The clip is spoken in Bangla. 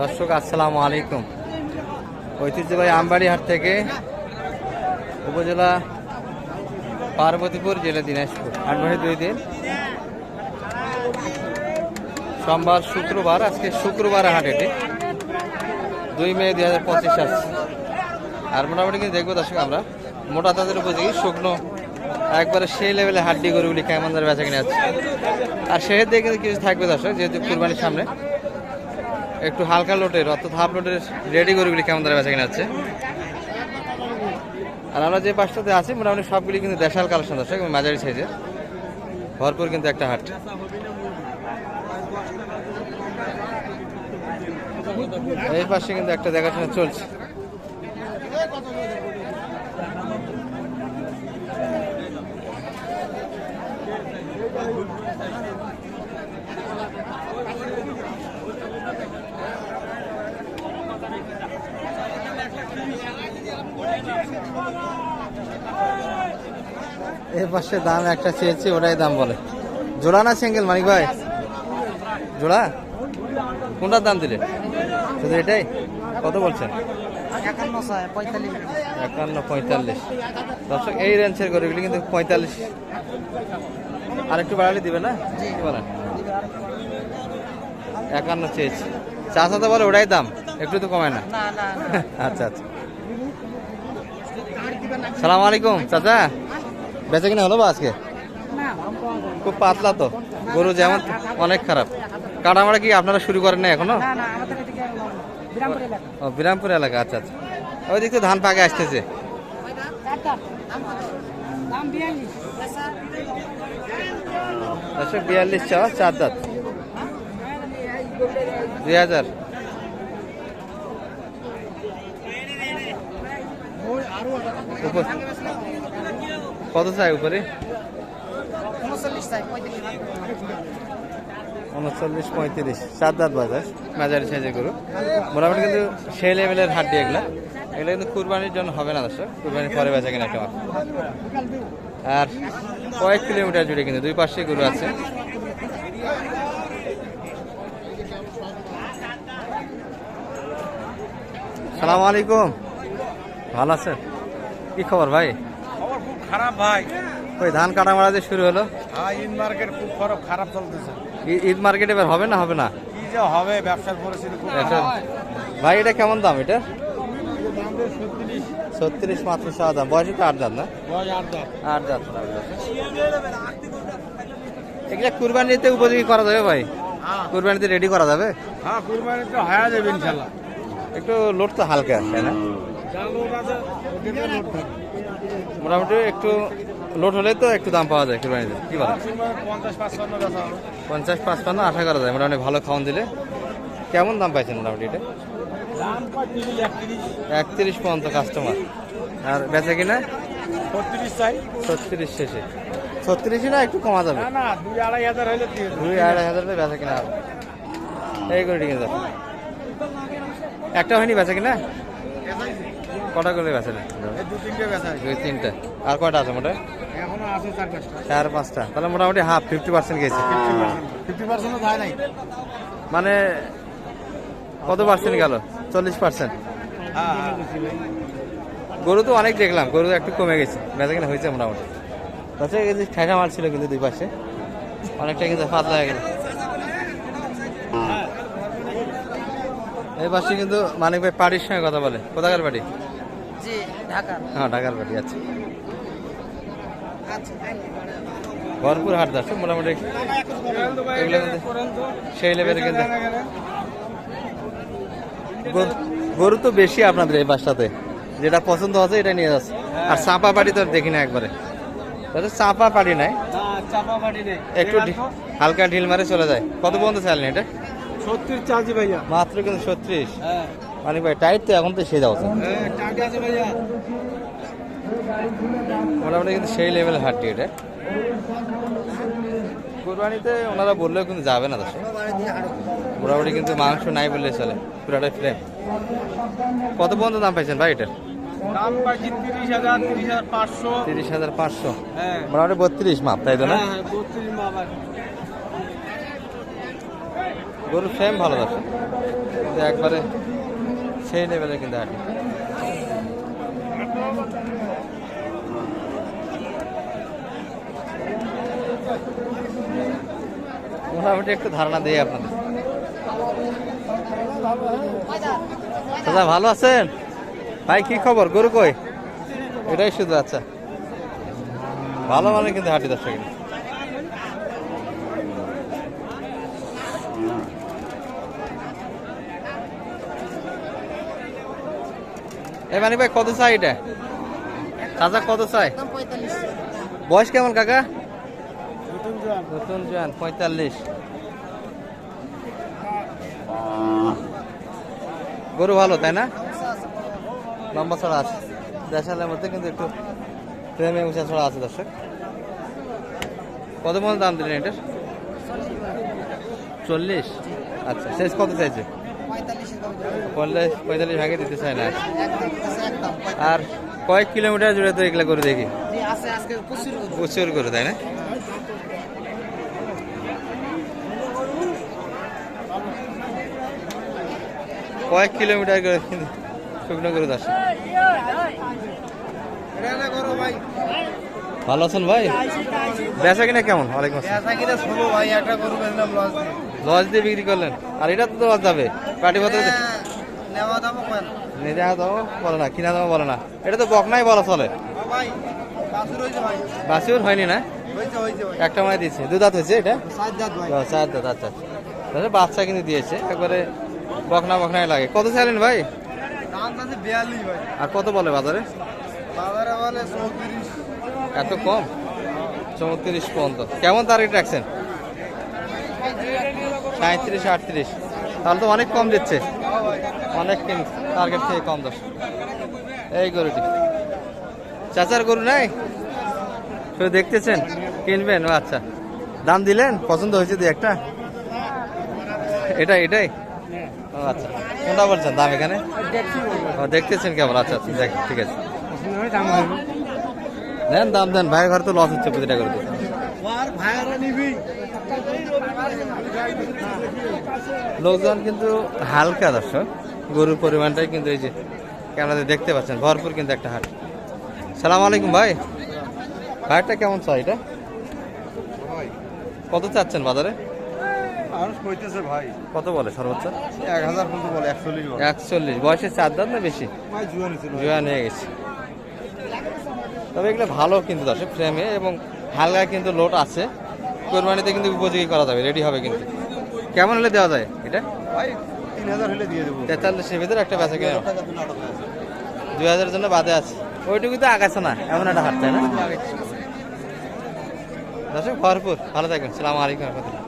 দর্শক, আসসালামু আলাইকুম। ঐতিহ্যবাহী আমবাড়ি হাট থেকে উপজেলা পার্বতীপুর, জেলা দিনাজপুর। আট মাসে দুই দিন। সোমবার শুক্রবার, আজকে শুক্রবার হাট এটি। দুই মে দুই হাজার পঁচিশ আসছে আর মোটামুটি কিন্তু দেখব দর্শক আমরা, মোটা তাদের উপযোগী শুকনো, একবারে সেই লেভেলে হাড্ডি গরুগুলি কেমন ধরে বেচা কিনে যাচ্ছে আর দিকে কিন্তু কিছু থাকবে দর্শক, যেহেতু কুরবানির সামনে। একটু হালকা লোটের অর্থাৎ হাফ লোটের রেডি গরুগুলি কেমন ধরে বেচা কিনে আছে আর আমরা যে পাঁচটাতে আছি, মোটামুটি সবগুলি কিন্তু দেশাল কালেকশন আছে এবং মাঝারি সাইজের। ভরপুর কিন্তু একটা হাট। এই পাশে কিন্তু একটা দেখাশোনা চলছে। এই পাশে দাম একটা চেয়েছি ওটাই দাম বলে। জোড়া না সিঙ্গেল মানিক ভাই? জোড়া? কোনটার দাম দিলে? শুধু এটাই? কত বলছেন? একান্ন পঁয়তাল্লিশ। দর্শক এই রেঞ্জের গরুগুলি কিন্তু পঁয়তাল্লিশ। আর একটু বাড়ালে দিবে না? বলেন? একান্ন চেয়েছি। চাষা তো বলে ওটাই দাম? একটু তো কমায় না। আচ্ছা আচ্ছা। সালাম আলাইকুম চাচা। বেচে কিনা হলো বা আজকে? খুব পাতলা তো। গরু যেমন অনেক খারাপ। কাটামারা কি আপনারা শুরু করেন না এখনও ও বিরামপুর এলাকা আচ্ছা আচ্ছা। ওই দিক ধান পাকে আসতেছে। বিয়াল্লিশ। চার দাঁত। দুই হাজার। কত চাই উপরে? উনচল্লিশ পঁয়ত্রিশ। চার দাঁত বাজার মাঝারি সাইজের গরু। মোটামুটি কিন্তু সেই লেভেলের হাড্ডি এগুলা। এগুলো কিন্তু কুরবানির জন্য হবে না দর্শক। কুরবানির পরে বেচা কিনা একটা আর কয়েক কিলোমিটার জুড়ে কিন্তু দুই পাশে গরু আছে। সালাম আলাইকুম। ভালো আছেন? কি খবর ভাই? খবর খুব খারাপ ভাই। ওই ধান কাটা মারা যে শুরু হলো। হ্যাঁ ইন মার্কেট খুব খারাপ খারাপ চলতেছে। ঈদ মার্কেট এবার হবে না হবে না? কি যে হবে ব্যবসার পরিস্থিতি খুব এটা ভাই এটা কেমন দাম এটা? ছত্রিশ মাত্র সাত দাম। বয়সে তো আট দাম না? আট দাম এগুলা কুরবানিতে উপযোগী করা যাবে ভাই? হ্যাঁ। কুরবানিতে রেডি করা যাবে? হ্যাঁ কুরবানি তো হয়ে যাবে ইনশাল্লাহ। একটু লোড তো হালকা তাই না? আছে মোটামুটি একটু লোড হলে তো একটু দাম পাওয়া যায় কুরবানিতে কি বলেন পঞ্চাশ পাঁচপান্ন, আশা করা যায়। মোটামুটি ভালো খাওয়ান দিলে। কেমন দাম পাইছেন মোটামুটি এটা? একত্রিশ পর্যন্ত কাস্টমার আর বেচা কিনা? ছত্রিশ শেষে। ছত্রিশই না, একটু কমা যাবে? দুই আড়াই হাজার দুই আড়াই হাজার বেচা কিনা এই করে কিনে যাবে একটা হয়নি বেচা কিনা? কটা করে বেচা দুই তিনটা। আর কয়টা আছে মোটা? চার পাঁচটা। তাহলে মোটামুটি হাফ ফিফটি পার্সেন্ট গেছে। মানে কত পার্সেন্ট গেল? চল্লিশ পার্সেন্ট। হ্যাঁ। হ্যাঁ। গরু তো অনেক দেখলাম। গরু একটু কমে গেছে। বেচা কিনা হয়েছে মোটামুটি। তাছাড়া এই যে ঠেকা মাল ছিল কিন্তু দুই পাশে অনেকটা কিন্তু পাতলা হয়ে গেল। এই পাশে কিন্তু মানিক ভাই পার্টির সঙ্গে কথা বলে। কোথাকার পার্টি হ্যাঁ ঢাকার আছে আচ্ছা। ভরপুর হাট যাচ্ছে মোটামুটি। এগুলো সেই লেভেলে কিন্তু। গরু- তো বেশি আপনাদের এই বাসটাতে যেটা পছন্দ আছে এটা নিয়ে যাচ্ছে। আর চাপা পাটি তো আর দেখি না একবারে। তাহলে চাপা পাটি নাই। চাপা বাড়ি নেই। একটু হালকা ঢিল মারে চলে যায়। কত পর্যন্ত চাইলেন এটা? ছত্রিশ চার্জি ভাইয়া। মাত্র কিন্তু ছত্রিশ। হ্যাঁ। মানে ভাই টাইট তো এখন তো সে যাও টাকা আছে ভাইয়া। মোটামুটি কিন্তু সেই লেভেল হাটটি এটা কোরবানিতে ওনারা বললেও কিন্তু যাবে না দর্শক। মোটামুটি কিন্তু মাংস নাই বললে চলে পুরাটাই ফ্রেম কত পর্যন্ত দাম পাইছেন ভাই এটার? দাম তিরিশ হাজার তিরিশ হাজার পাঁচশো। তিরিশ হাজার পাঁচশো। হ্যাঁ। মোটামুটি বত্রিশ মাপ তাই তো না? হ্যাঁ বত্রিশ গরুর ফ্রেম ভালো একবারে সেই লেভেলের কিন্তু হাঁটি। মোটামুটি একটু ধারণা দিই আপনাদের। দাদা, ভালো আছেন? ভাই, কি খবর? গরু কই? এটাই শুধু আচ্ছা। ভালো মানে কিন্তু হাঁটি দর্শক। এ মানে ভাই কত চাই এটা? চাচা কত চাই? বয়স কেমন কাকা? নতুন জোয়ান। পঁয়তাল্লিশ। গরু ভালো তাই না? লম্বা ছড়া আছে। দেশালের মধ্যে কিন্তু একটু প্রেমে উঁচা ছড়া আছে দর্শক। কত মতো দাম দিলেন এটার? চল্লিশ? আচ্ছা শেষ কত চাইছে? পঞ্চাশ পঁয়তাল্লিশ ভাগে দিতে চায় না। আর কয়েক কিলোমিটার জুড়ে তো এগুলা করে দেখি। প্রচুর করে। তাই না? কয়েক কিলোমিটার করে শুকনো করে আসে ভালো আছেন ভাই? বেচা কিনা কেমন? ওয়ালাইকুম আসসালাম। লস লজ দিয়ে বিক্রি করলেন। আর এটা তো লজ যাবে। পাটি নেওয়া দামও কেন নিজে দাও বলে না কিনা দাও বলে না। এটা তো বকনাই বলা চলে। ভাই বাসুর হয়েছে ভাই। বাসিওর হয়নি না? একটা মানে দিয়েছে। দু দাঁত হয়েছে এটা? চার দাঁত আচ্ছা তাহলে বাচ্চা কিন্তু দিয়েছে একবারে বকনা বকনাই লাগে। কত চাইলেন ভাই? দাম আছে বিয়াল্লিশ ভাই। আর কত বলে বাজারে? বাজারে বলে চৌত্রিশ। এত কম? চৌত্রিশ পর্যন্ত। কেমন টার্গেট রাখছেন? সাঁত্রিশ আটত্রিশ। তাহলে তো অনেক কম দিচ্ছে। অনেক টার্গেট থেকে কম দশ। এই গরুটি। চাচার গরু নাই? শুধু দেখতেছেন? কিনবেন? ও আচ্ছা। দাম দিলেন? পছন্দ হয়েছে দুই একটা? এটাই এটাই? ও আচ্ছা। কোনটা বলছেন? দাম এখানে? ও, দেখতেছেন কেমন? আচ্ছা আচ্ছা দেখ, ঠিক আছে। দেন দাম দেন। ভাই ঘর তো লস হচ্ছে প্রতিটা করে ভাইয়ারা লোকজন কিন্তু হালকা দর্শক। গরুর পরিমাণটাই কিন্তু এই যে ক্যামেরাতে দেখতে পাচ্ছেন ভরপুর কিন্তু একটা হাট। সালাম আলাইকুম ভাই। ভাইটা কেমন চাই এটা? কত চাচ্ছেন বাজারে? ভাই। কত বলে সর্বোচ্চ? এক হাজার পর্যন্ত বলে একচল্লিশ বলে। একচল্লিশ। বয়সে চার না বেশি? গেছে। তবে এগুলো ভালো কিন্তু দর্শক ফ্রেমে এবং হালকা কিন্তু লোড আছে। কোরবানিতে কিন্তু উপযোগী করা যাবে রেডি হবে কিন্তু। কেমন হলে দেওয়া যায় এটা? তিন হাজার হলে দিয়ে দেবো। তেতাল্লিশের ভিতরে একটা বেচা কিনে। দুই হাজারের জন্য বাদে আছে। ওইটুকু তো আগাছে না এমন একটা হাট তাই না? দর্শক ভরপুর। ভালো থাকবেন। সালাম আলাইকুম রহমতুল্লাহ।